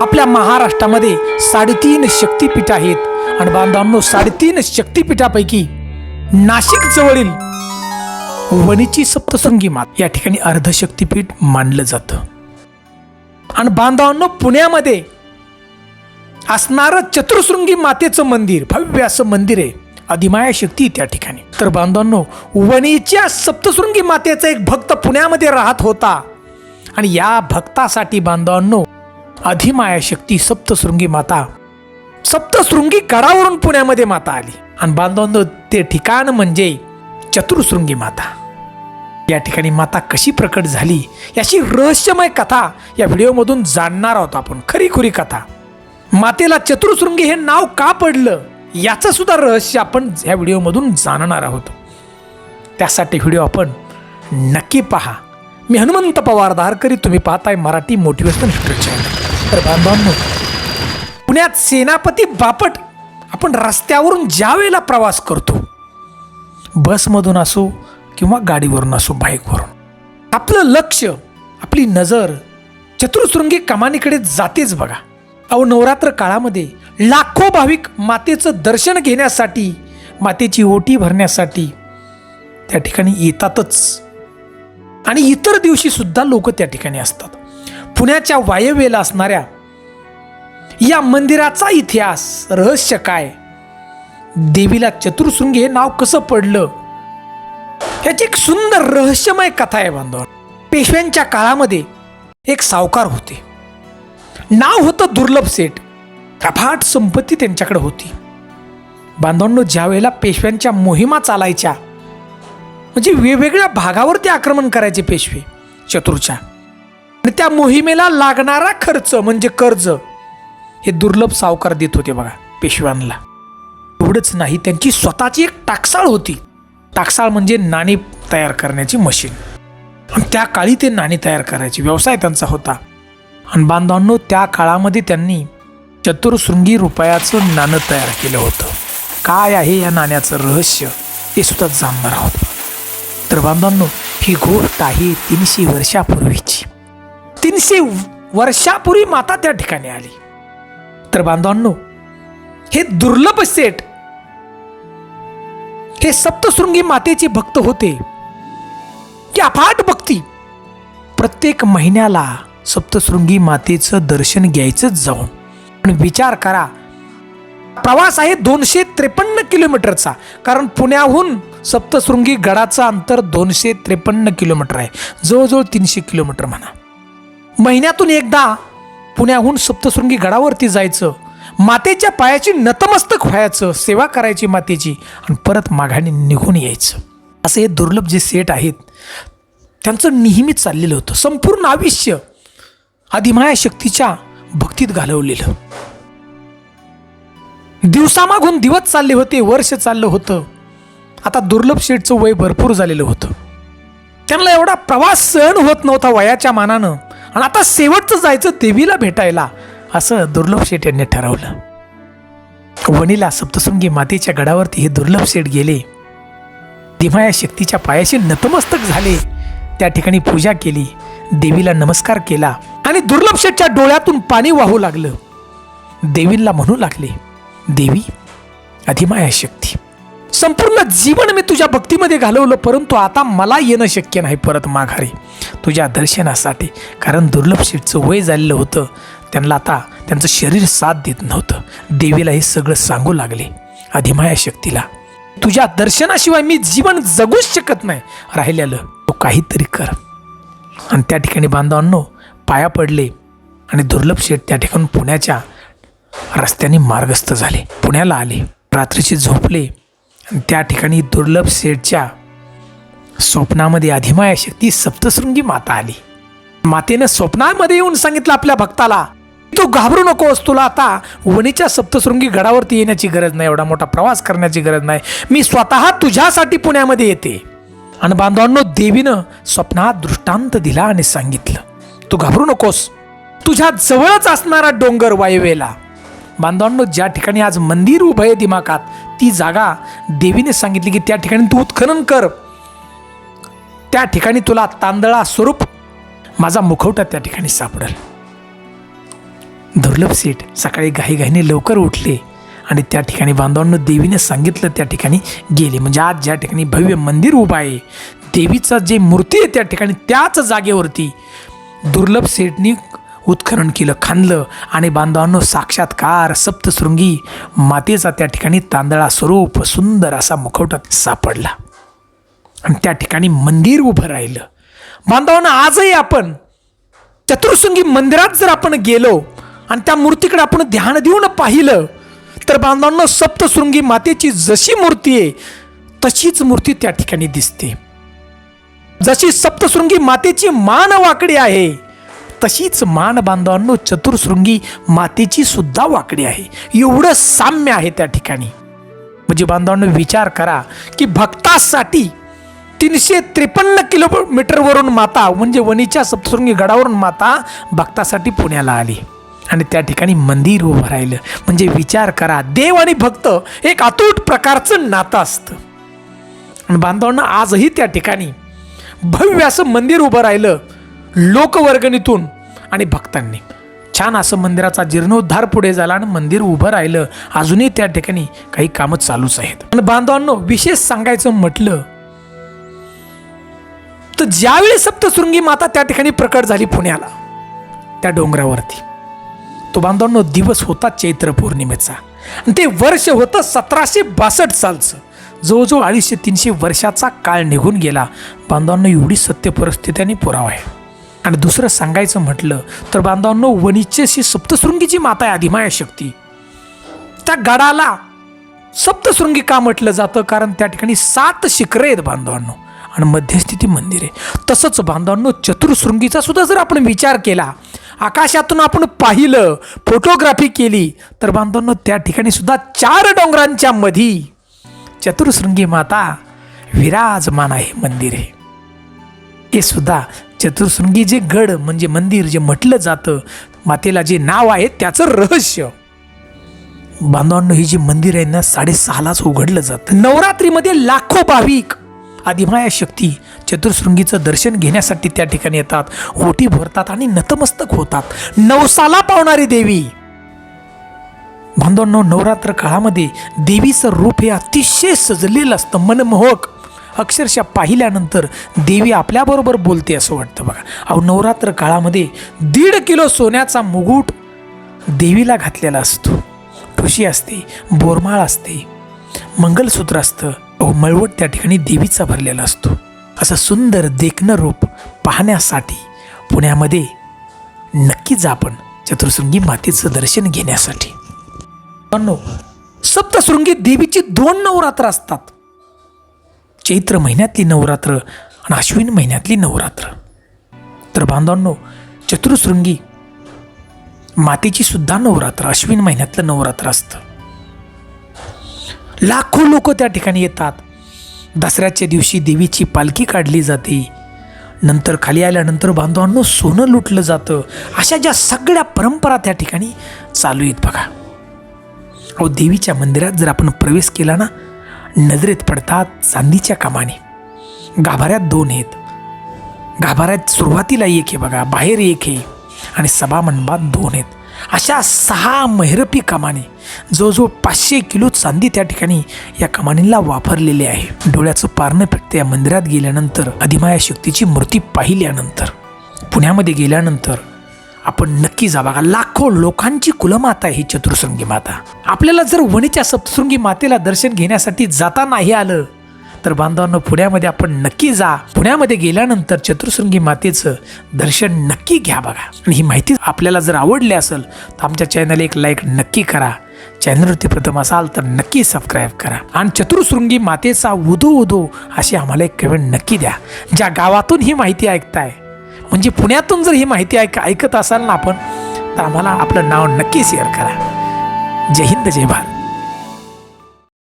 आपल्या महाराष्ट्रामध्ये साडेतीन शक्तिपीठ आहेत. आणि बांधवांनो साडेतीन शक्तिपीठापैकी नाशिक जवळील वणीची सप्तशृंगी मात या ठिकाणी अर्धशक्तिपीठ मानलं जातं. आणि बांधवांनो पुण्यामध्ये असणारं चतुर्शृंगी मातेचं मंदिर भव्य असं मंदिर आहे. अधिमाया शक्ती त्या ठिकाणी. तर बांधवांनो वणीच्या सप्तशृंगी मातेचा एक भक्त पुण्यामध्ये राहत होता. आणि या भक्तासाठी बांधवांनो अधिमाया शक्ती सप्तशृंगी माता. सप्तशृंगी गडावरून पुण्यामध्ये माता आली. आणि बांधवांनो ते ठिकाण म्हणजे चतुर्शृंगी माता. या ठिकाणी माता कशी प्रकट झाली याची रहस्यमय कथा या व्हिडिओमधून जाणणार आहोत आपण. खरी खुरी कथा. मातेला चतुर्शृंगी हे नाव का पडलं याचं सुद्धा रहस्य आपण या व्हिडिओमधून जाणणार आहोत. त्यासाठी व्हिडिओ आपण नक्की पहा. मी हनुमंत पवार दारकरी तुम्ही पाहताय मराठी मोटिवेशनल हिस्ट्री चॅनल. तर बांधवांनो पुण्यात सेनापती बापट आपण रस्त्यावरून ज्या वेळेला प्रवास करतो बसमधून असो किंवा गाडीवरून असो बाईकवरून आपलं लक्ष आपली नजर चतुर्शृंगी कमानीकडे जातेच बघा. अहो नवरात्र काळामध्ये लाखो भाविक मातेचं दर्शन घेण्यासाठी मातेची ओटी भरण्यासाठी त्या ठिकाणी येतातच. आणि इतर दिवशी सुद्धा लोक त्या ठिकाणी असतात. पुण्याच्या वायव्येला असणाऱ्या या मंदिराचा इतिहास रहस्य काय? देवीला चतुर्शृंगी हे नाव कसं पडलं? याची एक सुंदर रहस्यमय कथा आहे बांधव पेशव्यांच्या काळामध्ये एक सावकार होते. नाव होतं दुर्लभ सेठ. अफाट संपत्ती त्यांच्याकडे होती. बांधवांनो ज्या वेळेला पेशव्यांच्या मोहिमा चालायच्या म्हणजे वेगवेगळ्या भागावर ते आक्रमण करायचे पेशवे चतुरच्या. आणि त्या मोहिमेला लागणारा खर्च म्हणजे कर्ज हे दुर्लभ सावकार देत होते बघा पेशव्यांना. एवढंच नाही त्यांची स्वतःची एक टाकसाळ होती. टाकसाळ म्हणजे नाणी तयार करण्याची मशीन. आणि त्या काळी ते नाणी तयार करायचे. व्यवसाय त्यांचा होता. आणि बांधवांनो त्या काळामध्ये त्यांनी चतुर्शृंगी रुपयाचं नाणं तयार केलं होतं. काय आहे या नाण्याचं रहस्य? हे सुद्धा जाणणार आहोत. तर बांधवांनो ही गोष्ट आहे तीनशे वर्षापूर्वीची. तीनशे वर्षापूर्वी माता त्या ठिकाणी आली. तर बांधवांनो हे दुर्लभ सेठ हे सप्तशृंगी मातेचे भक्त होते. की अफाट भक्ती प्रत्येक महिन्याला सप्तशृंगी मातेचं दर्शन घ्यायचंच जाऊन. पण विचार करा प्रवास आहे दोनशे त्रेपन्न किलोमीटरचा. कारण पुण्याहून सप्तशृंगी गडाचं अंतर दोनशे त्रेपन्न किलोमीटर आहे. जवळजवळ तीनशे किलोमीटर म्हणा. महिन्यातून एकदा पुण्याहून सप्तशृंगी गडावरती जायचं मातेच्या पायाची नतमस्तक व्हायचं सेवा करायची मातेची आणि परत माघाने निघून यायचं. असे हे दुर्लभ जे सेट आहेत त्यांचं नेहमीच चाललेलं होतं. संपूर्ण आयुष्य अधिमाया शक्तीच्या भक्तीत घालवलेलं. दिवसामागून दिवस चालले होते वर्ष चाललं होतं. आता दुर्लभ शेठचं वय भरपूर झालेलं होतं. त्यांना एवढा प्रवास सहन होत नव्हता वयाच्या मानानं. आणि आता शेवटचं जायचं देवीला भेटायला असं दुर्लभ शेठ यांनी ठरवलं. वणीला सप्तसुंगी मातेच्या गडावरती हे दुर्लभ शेठ गेले. दिमाया शक्तीच्या पायाशी नतमस्तक झाले. त्या ठिकाणी पूजा केली देवीला नमस्कार केला आणि दुर्लभ शेठच्या डोळ्यातून पाणी वाहू लागलं. देवीला म्हणू लागले देवी अधिमाया शक्ती संपूर्ण जीवन मी तुझ्या भक्तीमध्ये घालवलं परंतु आता मला येणं शक्य नाही परत माघारी. तुझ्या दर्शनासाठी कारण दुर्लभ वय झालेलं होतं. त्यांना आता त्यांचं शरीर साथ देत नव्हतं. देवीला हे सगळं सांगू लागले अधिमाया शक्तीला. तुझ्या दर्शनाशिवाय मी जीवन जगूच शकत नाही राहिलेलं. तू काहीतरी कर. आणि त्या ठिकाणी बांधवांनो पाया पडले आणि दुर्लभ शेठ त्या ठिकाणी पुण्याच्या रस्त्याने मार्गस्थ झाले. पुण्याला आले. रात्रीचे झोपले. त्या ठिकाणी दुर्लभ सेठच्या स्वप्नामध्ये अधिमाया शक्ती सप्तशृंगी माता आली. मातेनं स्वप्नामध्ये येऊन सांगितलं आपल्या भक्ताला तू घाबरू नकोस तुला आता वणीच्या सप्तशृंगी गडावरती येण्याची गरज नाही एवढा मोठा प्रवास करण्याची गरज नाही. मी स्वतः तुझ्यासाठी पुण्यामध्ये येते. आणि बांधवांनो देवीनं स्वप्नात दृष्टांत दिला आणि सांगितलं तू घाबरू नकोस तुझ्या जवळच असणारा डोंगर वायवेला बांधवांनो ज्या ठिकाणी आज मंदिर उभय दिमाकात ती जागा देवीने सांगितली की त्या ठिकाणी तू उत्खनन कर. त्या ठिकाणी तुला तांदळा स्वरूप माझा मुखवटा त्या ठिकाणी सापडेल. दुर्लभ सेठ सकाळी घाईघाईने लवकर उठले आणि त्या ठिकाणी बांधवांना देवीने सांगितलं त्या ठिकाणी गेले. म्हणजे आज ज्या ठिकाणी भव्य मंदिर उभं आहे देवीचं जे मूर्ती आहे त्या ठिकाणी त्याच जागेवरती दुर्लभ सेठनी उत्खनन केलं खांदलं आणि बांधवांनो साक्षात्कार सप्तशृंगी मातेचा त्या ठिकाणी तांदळा स्वरूप सुंदर असा मुखवटा सापडला. आणि त्या ठिकाणी मंदिर उभं राहिलं. बांधवांना आजही आपण चतुर्शृंगी मंदिरात जर आपण गेलो आणि त्या मूर्तीकडे आपण ध्यान देऊन पाहिलं तर बांधवांना सप्तशृंगी मातेची जशी मूर्ती आहे तशीच मूर्ती त्या ठिकाणी दिसते. जशी सप्तशृंगी मातेची मान वाकडी आहे तशीच मान बांधवांनो चतुर्शृंगी मातेची सुद्धा वाकडी आहे. एवढं साम्य आहे त्या ठिकाणी. म्हणजे बांधवांनो विचार करा की भक्तासाठी तीनशे त्रेपन्न किलोमीटरवरून माता म्हणजे वणीच्या सप्तशृंगी गडावरून माता भक्तासाठी पुण्याला आली. आणि त्या ठिकाणी मंदिर उभं राहिलं. म्हणजे विचार करा देव आणि भक्त एक अतूट प्रकारचं नातं असतं. आणि बांधवांना आजही त्या ठिकाणी भव्य असं मंदिर उभं राहिलं. लोकवर्गणीतून आणि भक्तांनी. छान असं मंदिराचा जीर्णोद्धार पुढे झाला आणि मंदिर उभं राहिलं. अजूनही त्या ठिकाणी काही कामं चालूच आहेत. आणि बांधवांनो विशेष सांगायचं म्हटलं तर ज्यावेळी सप्तशृंगी माता त्या ठिकाणी प्रकट झाली पुण्याला त्या डोंगरावरती. तो बांधवांनो दिवस होता चैत्र पौर्णिमेचा. आणि ते वर्ष होतं सतराशे बासष्ट सालचं. जवळजवळ अडीचशे तीनशे वर्षाचा काळ निघून गेला. बांधवांना एवढी सत्य परिस्थिती आणि पुरावा आहे. आणि दुसरं सांगायचं म्हटलं तर बांधवांनो वणीची सप्तशृंगीची माता आहे अधिमाया शक्ती. त्या गडाला सप्तशृंगी का म्हटलं जातं? कारण त्या ठिकाणी सात शिखरे आहेत बांधवांनो आणि मध्यस्थिती मंदिर आहे. तसंच बांधवांनो चतुर्शृंगीचा सुद्धा जर आपण विचार केला आकाशातून आपण पाहिलं फोटोग्राफी केली तर बांधवांनो त्या ठिकाणी सुद्धा चार डोंगरांच्या मधी चतुर्शृंगी माता विराजमान आहे मंदिर आहे. हे सुद्धा चतुर्शृंगी जे गड म्हणजे मंदिर जे म्हटलं जातं मातेला जे नाव आहे त्याचं रहस्य. बांधवांनो ही जी मंदिर आहे ना साडेसहालाच उघडलं जातं. नवरात्रीमध्ये लाखो भाविक आदिमाया शक्ती चतुर्शृंगीचं दर्शन घेण्यासाठी त्या ठिकाणी येतात. ओटी भरतात आणि नतमस्तक होतात. नवसाला पावणारी देवी. बांधवांनो नवरात्र काळामध्ये देवीचं रूप हे अतिशय सजलेलं असतं. मनमोहक. अक्षरशः पाहिल्यानंतर देवी आपल्याबरोबर बोलते असं वाटतं बघा. अहो नवरात्र काळामध्ये दीड किलो सोन्याचा मुगूट देवीला घातलेला असतो. ठुशी असते बोरमाळ असते मंगलसूत्र असतं. अहो मळवट त्या ठिकाणी देवीचा भरलेला असतो. असं सुंदर देखणं रूप पाहण्यासाठी पुण्यामध्ये नक्कीच आपण चतुर्शृंगी मातेचं दर्शन घेण्यासाठी. सप्तशृंगी देवीची दोन नवरात्र असतात. चैत्र महिन्यातली नवरात्र आणि अश्विन महिन्यातली नवरात्र. तर बांधवांनो चतुर्शृंगी मातेची सुद्धा नवरात्र अश्विन महिन्यातलं नवरात्र असतं. लाखो लोक त्या ठिकाणी येतात. दसऱ्याच्या दिवशी देवीची पालखी काढली जाते. नंतर खाली आल्यानंतर बांधवांनो सोनं लुटलं जातं. अशा ज्या सगळ्या परंपरा त्या ठिकाणी चालू आहेत बघा. अहो देवीच्या मंदिरात जर आपण प्रवेश केला ना नजरेत पडतात चांदीच्या कामाने. गाभाऱ्यात दोन आहेत. गाभाऱ्यात सुरुवातीला एक आहे बघा बाहेर एक आहे आणि सभामंडपात दोन आहेत. अशा सहा मेहरपी कमानी जवळजवळ पाचशे किलो चांदी त्या ठिकाणी या कमानीला वापरलेले आहे. डोळ्याचं पारणं फिटतं या मंदिरात गेल्यानंतर अधिमाया शक्तीची मूर्ती पाहिल्यानंतर पुण्यामध्ये गेल्यानंतर आपण नक्की जा बघा लाखो लोकांची कुलमाता आहे ही चतुर्शृंगी माता. आपल्याला जर वणीच्या सप्तशृंगी मातेला दर्शन घेण्यासाठी जाता नाही आलं तर बांधवांनो पुण्यामध्ये आपण नक्की जा. पुण्यामध्ये गेल्यानंतर चतुर्शृंगी मातेचं दर्शन नक्की घ्या बघा. आणि ही माहिती आपल्याला जर आवडली असेल तर आमच्या चॅनल एक लाईक नक्की करा. चॅनलवरती प्रथम असाल तर नक्की सबस्क्राईब करा. आणि चतुर्शृंगी मातेचा उदो उदो अशी आम्हाला एक कमेंट नक्की द्या. ज्या गावातून ही माहिती ऐकताय म्हणजे पुण्यातून जर ही माहिती ऐक ऐकत असाल ना आपण तर आम्हाला आपलं नाव नक्की शेअर करा. जय हिंद जय भारत.